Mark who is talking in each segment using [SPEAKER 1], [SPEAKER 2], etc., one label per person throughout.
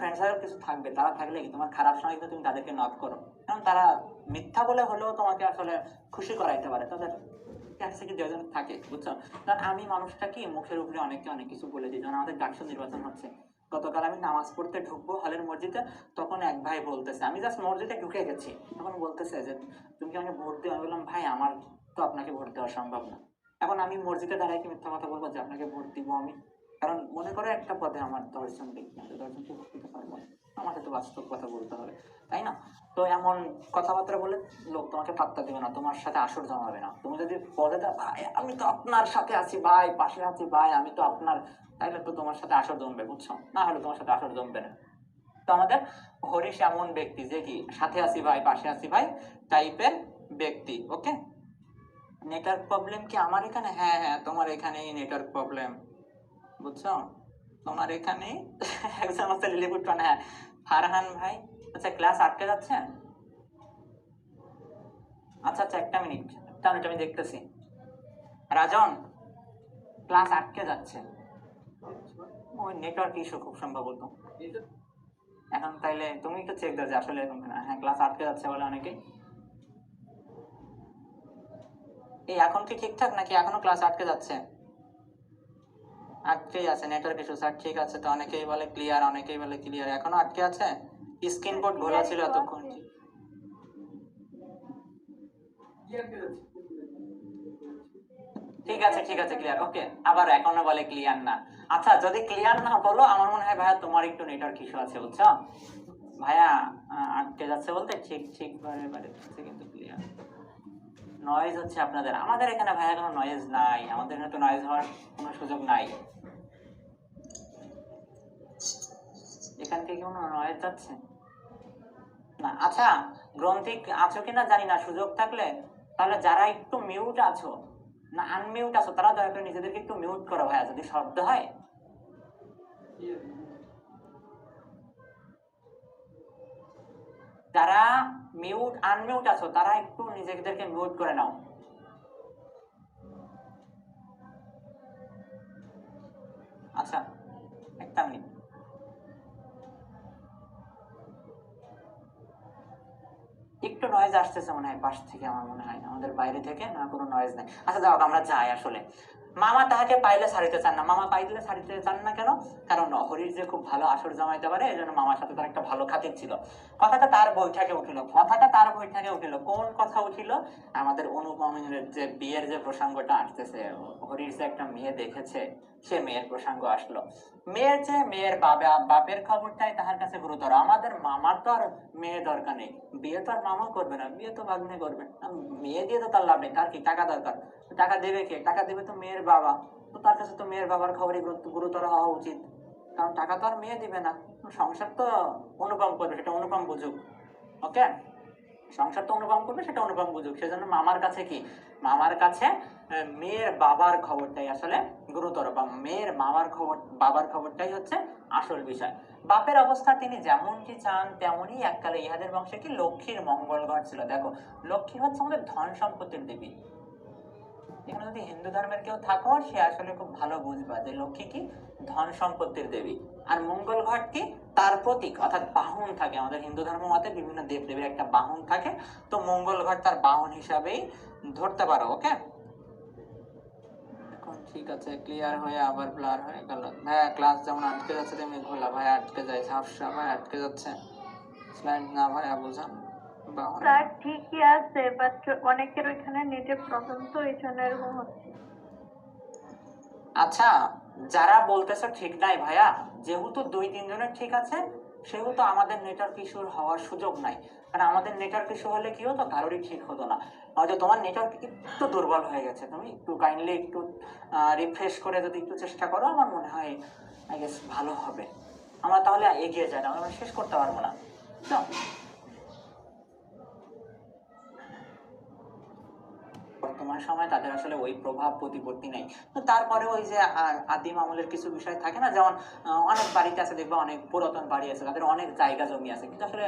[SPEAKER 1] Friend circle কিছু থাকবে, তারা থাকলে তোমার খারাপ সময় কিন্তু তুমি তাদেরকে নক করো? কারণ তারা মিথ্যা বলে হলেও তোমাকে আসলে খুশি করাইতে পারে। তাদের দুজন থাকে, বুঝছ? কারণ আমি মানুষটা কি, মুখের উপরে অনেককে অনেক কিছু বলে দিই। যখন আমাদের ডাকসু নির্বাচন হচ্ছে। গতকাল আমি নামাজ পড়তে ঢুকবো হলের মসজিদে, তখন এক ভাই বলতেছে, আমি জাস্ট মসজিদে ঢুকে গেছি। তখন বলতেছে যে, তুমি কি আমাকে ভোট দিও? আমি বললাম, ভাই, আমার তো আপনাকে ভোট দেওয়া সম্ভব না। এখন আমি মসজিদে দাঁড়াই কি মিথ্যা কথা বলব যে, আপনাকে ভোট দিব আমি? কারণ মনে করে একটা পদে আমার দশজন ব্যক্তি আছে পারব। আমাকে তো বাস্তব কথা বলতে হবে, তাই না? তো এমন কথাবার্তা বলে লোক তোমাকে পাত্তা দেবে না, তোমার সাথে আসর জমাবে না। তুমি যদি পদে দাও, ভাই, আমি তো আপনার সাথে আছি, ভাই, পাশে আছি, ভাই, আমি তো আপনার তাইলে তো তোমার সাথে আসর জমবে, বুঝছ? না হলে তোমার সাথে আসর জমবে না। তো আমাদের হরিশ এমন ব্যক্তি যে কি, সাথে আছি, ভাই, পাশে আছি, ভাই টাইপের ব্যক্তি ওকে নেটওয়ার্ক প্রবলেম কি আমার এখানে? হ্যাঁ হ্যাঁ তোমার এখানেই নেটওয়ার্ক প্রবলেম বুঝছ? তোমার এখানে একজন আছে লিলিপুট হ্যাঁ ফারহান ভাই আচ্ছা ক্লাস আটকে যাচ্ছে? আচ্ছা আচ্ছা একটা মিনিট। একটা মিনিট আমি দেখতেছি। রাজন ক্লাস আটকে যাচ্ছে? ওই নেটওয়ার্ক ইস্যু খুব সম্ভবত। এখন তাইলে তুমি একটু চেক দাও যে আসলে কিনা। হ্যাঁ ক্লাস আটকে যাচ্ছে বলে অনেকে। এই এখন কি ঠিকঠাক নাকি এখনও ক্লাস আটকে যাচ্ছে? আটকেই আছে নেটওয়ার্ক ইস্যু স্যার ঠিক আছে তো অনেকেই বলে ক্লিয়ার অনেকেই বলে ক্লিয়ার এখনও আটকে আছে? স্ক্রিন বোর্ড খোলা ছিল এতক্ষণ। ঠিক আছে ঠিক আছে ক্লিয়ার ওকে আবার এখনও বলে ক্লিয়ার না। আচ্ছা যদি ক্লিয়ার না বলো আমার মনে হয় ভাইয়া তোমার একটু নেটওয়ার্ক ইস্যু আছে বুঝছ? ভাইয়া আটকে যাচ্ছে বলতে ঠিক ঠিক বারে বারে কিন্তু ক্লিয়ার নয়েজ হচ্ছে আপনাদের। আমাদের এখানে ভাইয়া কোনো নয়েজ নাই। আমাদের এখানে তো নয়েজ হওয়ার কোনো সুযোগ নাই। এখান থেকে কোনো নয়েজ যাচ্ছে? না আচ্ছা গ্রন্থিক আছো কিনা জানি না, সুযোগ থাকলে। তাহলে যারা একটু মিউট আছো, না আনমিউট আছো, তারা দয়া করে নিজেদেরকে একটু মিউট করো ভাইয়া, যদি শব্দ হয়। যারা মিউট আনমিউট আছো, তারা একটু নিজেদেরকে মিউট করে নাও। আচ্ছা একটা মিনিট একটু নয়েজ আসতেছে মনে হয়, পাশ থেকে আমার মনে হয়, আমাদের বাইরে থেকে, না কোনো নয়েজ নেই। আচ্ছা যাও আমরা যাই আসলে। মামা তাহাকে পাইলে ছাড়িতে চান না। মামা পাইলে ছাড়িতে চান না কেন? কারণ হরির যে খুব ভালো আসর জমাইতে পারে, এই জন্য মামার সাথে তার একটা ভালো খাতির ছিল। কথাটা তার বৈঠকে উঠিল। কথাটা তার বৈঠকে উঠিল। কোন কথা উঠিল? আমাদের অনুপমের যে বিয়ের যে প্রসঙ্গটা আসতেছে হরির যে একটা মেয়ে দেখেছে, সে মেয়ের প্রসঙ্গ আসলো। মেয়ের যে মেয়ের বাবা, বাপের খবরটাই তাহার কাছে গুরুতর। আমাদের মামার তো আর মেয়ে দরকার নেই। বিয়ে তো আর মামা করবে না, বিয়ে তো ভাগ্নে করবে। মেয়ে দিয়ে তো তার লাভ নেই, তার কি টাকা দরকার? টাকা দেবে কে? টাকা দেবে তো মেয়ের বাবা। তো তার কাছে তো মেয়ের বাবার খবরই গুরুতর হওয়া উচিত। কারণ টাকা তো আর মেয়ে দিবে না। সংসার তো অনুপম করবে, সেটা অনুপম বুঝুক। ওকে? সংসার তো অনুপম করবে, সেটা অনুপম বুঝুক। সেজন্য মামার কাছে কি? মামার কাছে মেয়ের বাবার খবরটাই আসলে গুরুতর বা মেয়ের মামার খবর বাবার খবরটাই হচ্ছে আসল বিষয়। বাপের অবস্থা তিনি যেমনটি চান, তেমনই এককালে ইহাদের বংশে কি? লক্ষ্মীর মঙ্গল ঘর ছিল দেখো, লক্ষ্মী হচ্ছে আমাদের ধন সম্পত্তির দেবী। এখানে যদি হিন্দু ধর্মের কেউ থাকো, সে আসলে খুব ভালো বুঝবা যে লক্ষ্মী কি? ধন সম্পত্তির দেবী। আর মঙ্গল ঘট কি? তার প্রতীক, অর্থাৎ বাহন থাকে। আমাদের হিন্দু ধর্ম মতে বিভিন্ন দেব দেবীর একটা বাহন থাকে। তো মঙ্গল ঘট তার বাহন হিসাবেই ধরতে পারো, ওকে? এখন ঠিক আছে ক্লিয়ার হয়ে আবার ব্লার হয়ে গেল। ভাইয়া ক্লাস যেমন আটকে যাচ্ছে, তেমনি ঘোলা। ভাই আটকে যায়। ঝাপসা ভাই আটকে যাচ্ছে। না ভাইয়া, বুঝান।
[SPEAKER 2] স্যার ঠিকই আছে বাট অনেকের ওইখানে নেটের প্রবলেম তো এই জন্য এরকম হচ্ছে।
[SPEAKER 1] আচ্ছা যারা বলতেছো ঠিক নাই ভাইয়া যেহেতু দুই তিনজনের ঠিক আছে সেহেতু আমাদের নেটওয়ার্ক ইস্যুর হওয়ার সুযোগ নাই। কারণ আমাদের নেটওয়ার্ক ইস্যু হলে কি হতো? কারোরই ঠিক হতো না। হয়তো তোমার নেটওয়ার্ক একটু দুর্বল হয়ে গেছে তুমি একটু কাইন্ডলি একটু রিফ্রেশ করে যদি একটু চেষ্টা করো আমার মনে হয় আই গেস ভালো হবে। আমরা তাহলে এগিয়ে যাই না আমরা শেষ করতে পারব না। বর্তমান সময় তাদের আসলে ওই প্রভাব প্রতিপত্তি নেই। তো তারপরে ওই যে আদিম আমলের কিছু বিষয় থাকে না, যেমন অনেক বাড়িতে আছে দেখবে, অনেক পুরাতন বাড়ি আছে, তাদের অনেক জায়গা জমি আছে, কিন্তু আসলে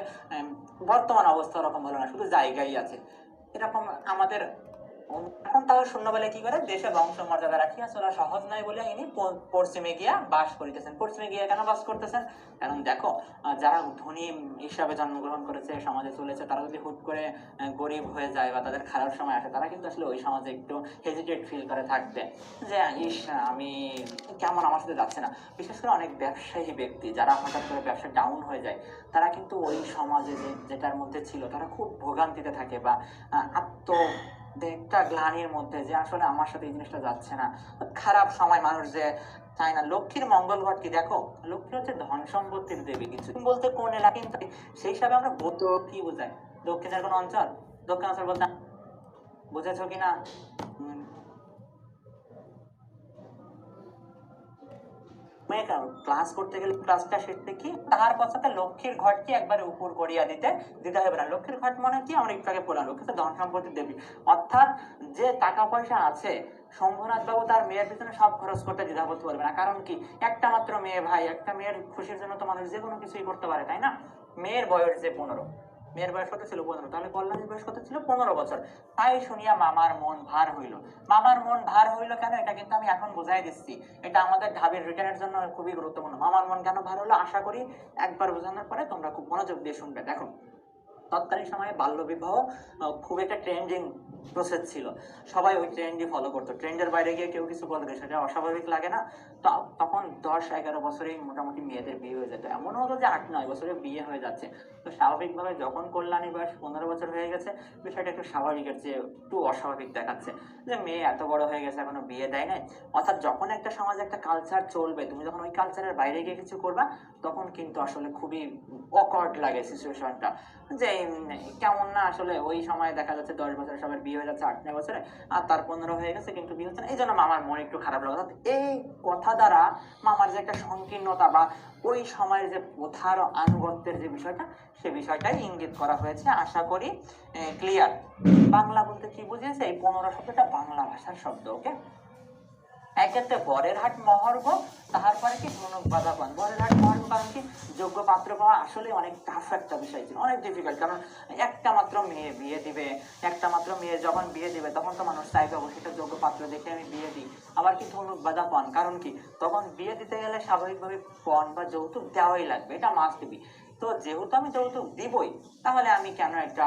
[SPEAKER 1] বর্তমান অবস্থা ওরকম হলো না, শুধু জায়গাই আছে। এরকম আমাদের এখন তারা শূন্যবেলায় কি করে? দেশে বংশ মর্যাদা রাখিয়া চলা সহজ নয় বলে ইনি পশ্চিমে গিয়া বাস করিতেছেন। পশ্চিমে গিয়া কেন বাস করতেছেন? কারণ দেখো যারা ধনী হিসাবে জন্মগ্রহণ করেছে সমাজে চলেছে, তারা যদি হুট করে গরিব হয়ে যায় বা তাদের খারাপ সময় আসে, তারা কিন্তু আসলে ওই সমাজে একটু হেজিটেট ফিল করে থাকবে। যে, ইস, আমি কেমন? আমার সাথে যাচ্ছে না। বিশেষ করে অনেক ব্যবসায়ী ব্যক্তি, যারা হঠাৎ করে ব্যবসা ডাউন হয়ে যায়, তারা কিন্তু ওই সমাজে যেটার মধ্যে ছিল, তারা খুব ভোগান্তিতে থাকে বা আত্ম একটা গ্লানির মধ্যে যে আসলে আমার সাথে এই জিনিসটা যাচ্ছে না। খারাপ সময় মানুষ যে চায় না। লক্ষ্মীর মঙ্গল ঘট কি? দেখো, লক্ষ্মী হচ্ছে ধন সম্পত্তির দেবী। কিছু বলতে কোন এলাকা কিন্তু সেই হিসাবে আমরা বলতে কি বোঝাই দক্ষিণের কোন অঞ্চল? দক্ষিণ অঞ্চল বলতে বুঝেছ কিনা ক্লাস করতে গেলে ক্লাসটা তাহার পশ্চাতে লক্ষ্মীর ঘরকে একবারে উপর করিয়া দিতে দিতে হবে না। লক্ষ্মীর ঘট মানে কি? একটু আগে লক্ষ্মী তো ধন সম্পত্তির দেবী। অর্থাৎ যে টাকা পয়সা আছে, শম্ভুনাথ বাবু তার মেয়ের পিছনে সব খরচ করতে দ্বিধাবোধ করবে না। কারণ কি? একটা মাত্র মেয়ে ভাই, একটা মেয়ের খুশির জন্য তো মানুষ যে কোনো কিছুই করতে পারে, তাই না? মেয়ের বয়স যে পনেরো। মেয়ের বয়স কত ছিল? পনেরো। তাহলে কল্যাণীর বয়স কত ছিল? পনেরো বছর। তাই শুনিয়া মামার মন ভার হইল। মামার মন ভার হইল কেন? এটা কিন্তু আমি এখন বোঝাই দিচ্ছি। এটা আমাদের ঢাবির রিটার্নের জন্য খুবই গুরুত্বপূর্ণ। মামার মন কেন ভার হলো? আশা করি একবার বোঝানোর পরে তোমরা খুব মনোযোগ দিয়ে শুনবে। দেখো, তৎকালীন সময়ে বাল্য বিবাহ খুব একটা ট্রেন্ডিং প্রসেস ছিল। সবাই ওই ট্রেন্ডই ফলো করতো। ট্রেন্ডের বাইরে গিয়ে কেউ কিছু বলবে, সেটা অস্বাভাবিক লাগে না। তো তখন দশ, এগারো বছরেই মোটামুটি মেয়েদের বিয়ে হয়ে যেত। এমন হতো যে আট, নয় বছরে বিয়ে হয়ে যাচ্ছে। তো স্বাভাবিকভাবে যখন কল্যাণী বয়স পনেরো বছর হয়ে গেছে, বিষয়টা একটু স্বাভাবিকের চেয়ে একটু অস্বাভাবিক দেখাচ্ছে। যে মেয়ে এত বড় হয়ে গেছে, এখনও বিয়ে দেয় নাই। অর্থাৎ যখন একটা সমাজে একটা কালচার চলবে, তুমি যখন ওই কালচারের বাইরে গিয়ে কিছু করবা, তখন কিন্তু আসলে খুবই অকওয়ার্ড লাগে সিচুয়েশনটা যে কেমন না আসলে ওই সময় দেখা যাচ্ছে দশ বছরে সবার বিয়ে হয়ে যাচ্ছে আট নয় বছরে আর তার পনেরো হয়ে গেছে কিন্তু বিয়ে হচ্ছে না। এই জন্য মামার মন একটু খারাপ লাগে অর্থাৎ এই কথা দ্বারা মামার যে একটা সংকীর্ণতা বা ওই সময়ের যে প্রথার আনুগত্যের যে বিষয়টা, সে বিষয়টাই ইঙ্গিত করা হয়েছে। আশা করি ক্লিয়ার বাংলা বলতে কি বুঝিয়েছে? এই পনেরো শব্দটা বাংলা ভাষার শব্দ ওকে এক্ষেত্রে বরের হাট মহর্গ তাহার পরে কি ধনুক বাধা পান বরের হাট মহর্গ কারণ কি? যোগ্য পাত্র পাওয়া আসলে অনেক টাফ একটা বিষয় ছিল, অনেক ডিফিকাল্ট কারণ একটা মাত্র মেয়ে বিয়ে দিবে, একটা মাত্র মেয়ে যখন বিয়ে দিবে, তখন তো মানুষ চাইবে অবশ্যই যোগ্য পাত্র দেখে আমি বিয়ে দিই। আবার কি ধনুক বাধা পান কারণ কি? তখন বিয়ে দিতে গেলে স্বাভাবিকভাবে পণ বা যৌতুক দেওয়াই লাগবে, এটা মাস্ট দিবি তো যেহেতু আমি যৌতুক দিবই, তাহলে আমি কেন একটা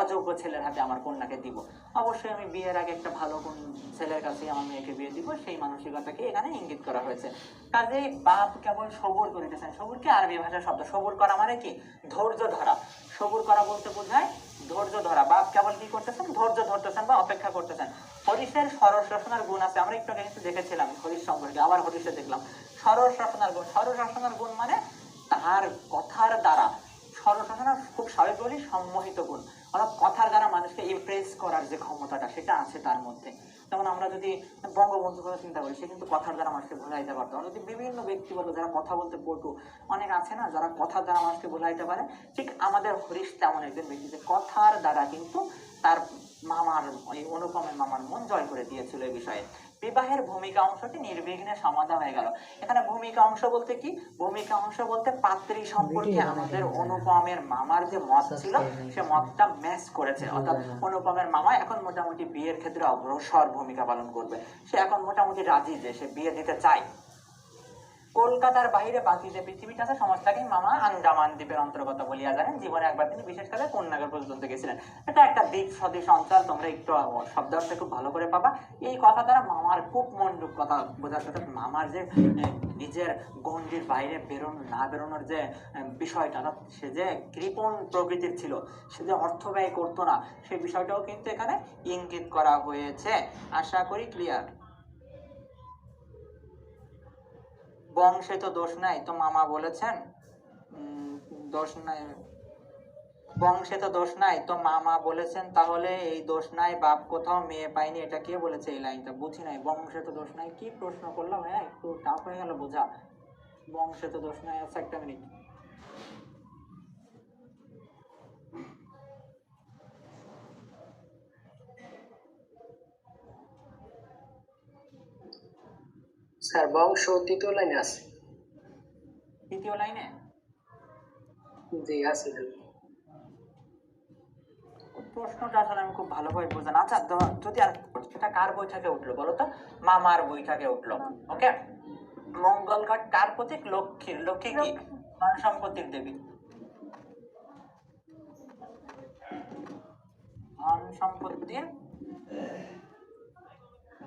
[SPEAKER 1] অযোগ্য ছেলের হাতে আমার কন্যাকে দিব। অবশ্যই আমি বিয়ের আগে একটা ভালো কোন ছেলের কাছে আমার মেয়েকে বিয়ে দিব, সেই মানসিকতাকে এখানে ইঙ্গিত করা হয়েছে। কাজে বাপ কেবল সবুর করিতেছেন। সবুরকে আরবি ভাষার শব্দ, সবুর করা মানে কি? ধৈর্য ধরা। সবুর করা বলতে বোঝায় ধৈর্য ধরা। বাপ কেবল কি করতেছেন? ধৈর্য ধরতেছেন বা অপেক্ষা করতেছেন। হরিষের সরস রসনার গুণ আছে। আমরা একটু আগে কিন্তু দেখেছিলাম হরিশ সম্পর্কে, আবার হরিষে দেখলাম। সরস রসনার গুণ। সরস রসনার গুণ মানে তার কথার দ্বারা। সরসনা খুব স্বাভাবিক বলি সম্মোহিত গুণ অর্থাৎ কথার দ্বারা মানুষকে ইমপ্রেস করার যে ক্ষমতাটা, সেটা আছে তার মধ্যে। যেমন আমরা যদি বঙ্গবন্ধুর কথা চিন্তা করি, সে কিন্তু কথার দ্বারা মানুষকে বোঝাইতে পারতো। আমরা যদি বিভিন্ন ব্যক্তি বলো যারা কথা বলতে পটু, অনেক আছে না, যারা কথার দ্বারা মানুষকে বোঝাইতে পারে, ঠিক আমাদের হরিশ তেমন একজন ব্যক্তি যে কথার দ্বারা কিন্তু তার মামার, ওই অনুপমের মামার মন জয় করে দিয়েছিল এই বিষয়ে। বিবাহের ভূমিকা অংশটি নির্বিঘ্নে সমাধা হয়ে গেল। এখানে ভূমিকা অংশ বলতে কি? ভূমিকা অংশ বলতে পাত্রী সম্পর্কে আমাদের অনুপমের মামার যে মত ছিল সে মতটা ম্যাচ করেছে। অর্থাৎ অনুপমের মামা এখন মোটামুটি বিয়ের ক্ষেত্রে অগ্রসর ভূমিকা পালন করবে। সে এখন মোটামুটি রাজি যে সে বিয়ে দিতে চায়। কলকাতার বাইরে বাকি যে পৃথিবীটা আছে, সমস্তটাকে মামা আন্দামান দ্বীপের অন্তর্গত বলিয়া জানেন। জীবনে একবার তিনি বিশেষ করে কন্যাগর পর্যন্ত গেছিলেন। এটা একটা দ্বীপ সদৃশ অঞ্চল, তোমরা একটু শব্দ অর্থ খুব ভালো করে পাবা। এই কথা দ্বারা মামার খুব মন্ডুক কথা বোঝাচ্ছে মামার যে নিজের গণ্ডির বাইরে বেরোনো, না বেরোনোর যে বিষয়টা সে যে কৃপণ প্রকৃতির ছিল, সে যে অর্থ ব্যয় করতো না, সেই বিষয়টাও কিন্তু এখানে ইঙ্গিত করা হয়েছে। আশা করি ক্লিয়ার বংশে তো দোষ নাই, তো মামা বলেছেন। দোষ নাই। বংশে তো দোষ নাই, তো মামা বলেছেন, তাহলে এই দোষ নাই, বাপ কোথাও মেয়ে পাইনি এটা কে বলেছে এই লাইনটা? বুঝি নাই, বংশে তো দোষ নাই, কি প্রশ্ন করলাম হ্যাঁ একটু টাফ হয়ে গেল বোঝা। বংশে তো দোষ নাই আচ্ছা একটা মিনিট
[SPEAKER 3] স্যার বংশ তৃতীয় লাইনে আছে।
[SPEAKER 1] তৃতীয় লাইনে?
[SPEAKER 3] জি আছে
[SPEAKER 1] প্রশ্নটা আসলে আমি খুব ভালোভাবে বুঝলাম আচ্ছা যদি আর এটা কার বই থেকে উঠল বলো তো? মামার বই থেকে উঠল ওকে? মঙ্গল ঘাট কার প্রতীক? লক্ষ্মীর লক্ষ্মী কি? ধন সম্পত্তির দেবী। ধন সম্পত্তির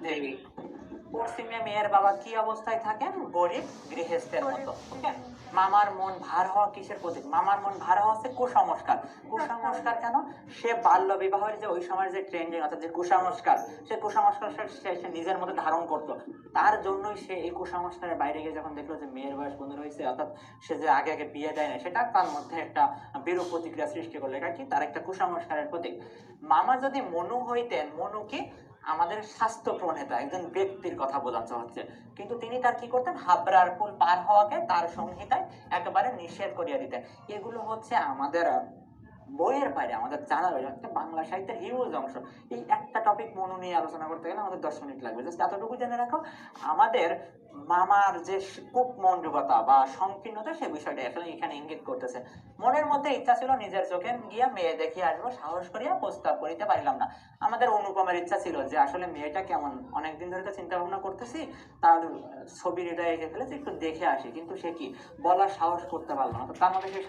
[SPEAKER 1] দেবী পশ্চিমে মেয়ের বাবা কি অবস্থায় থাকেন? গরিব গৃহস্থের মতো মামার মন ভার হওয়া কিসের প্রতীক? মামার মন ভার হওয়া হচ্ছে কুসংস্কার। কুসংস্কার কেন? সে বাল্য বিবাহের যে ওই সময়ের যে ট্রেন্ডিং অর্থাৎ যে কুসংস্কার সে কুসংস্কার সে- সে সে নিজের মধ্যে ধারণ করতো। তার জন্যই সে এই কুসংস্কারের বাইরে গিয়ে যখন দেখল যে মেয়ের বয়স পনেরো হয়েছে অর্থাৎ সে যে আগে আগে বিয়ে দেয় না সেটা তার মধ্যে একটা বিরূপ প্রতিক্রিয়া সৃষ্টি করল। এটা কি? তার একটা কুসংস্কারের প্রতীক। মামা যদি মনু হইতেন মনু কি আমাদের স্বাস্থ্য প্রণেতা, একজন ব্যক্তির কথা বোঝানো হচ্ছে। কিন্তু তিনি তার কি করতেন? হাবড়ার পুল পার হওয়াকে তার সংহিতায় একেবারে নিষেধ করিয়া দিতেন। এগুলো হচ্ছে আমাদের বইয়ের বাইরে, আমাদের জানার বাইরে, একটা বাংলা সাহিত্যের হিউজ অংশ। এই একটা টপিক মনো নিয়ে আলোচনা করতে গেলে আমাদের দশ মিনিট লাগবে। জাস্ট এতটুকু জেনে রাখো, আমাদের মামার যে কূপ মণ্ডবতা বা সংকীর্ণতা, সে বিষয়টা আসলে এখানে ইঙ্গিত করতেছে। মনের মধ্যে ইচ্ছা ছিল নিজের চোখে গিয়া মেয়ে দেখিয়ে আসব, সাহস করিয়া প্রস্তাব করিতে পারিলাম না। আমাদের অনুপমের ইচ্ছা ছিল যে আসলে মেয়েটা কেমন, অনেকদিন ধরে তো চিন্তা ভাবনা করতেছি, তার ছবি হৃদয়ে এঁকে ফেলেছে, একটু দেখে আসি। কিন্তু সে কি? বলার সাহস করতে পারল না। তো তার মধ্যে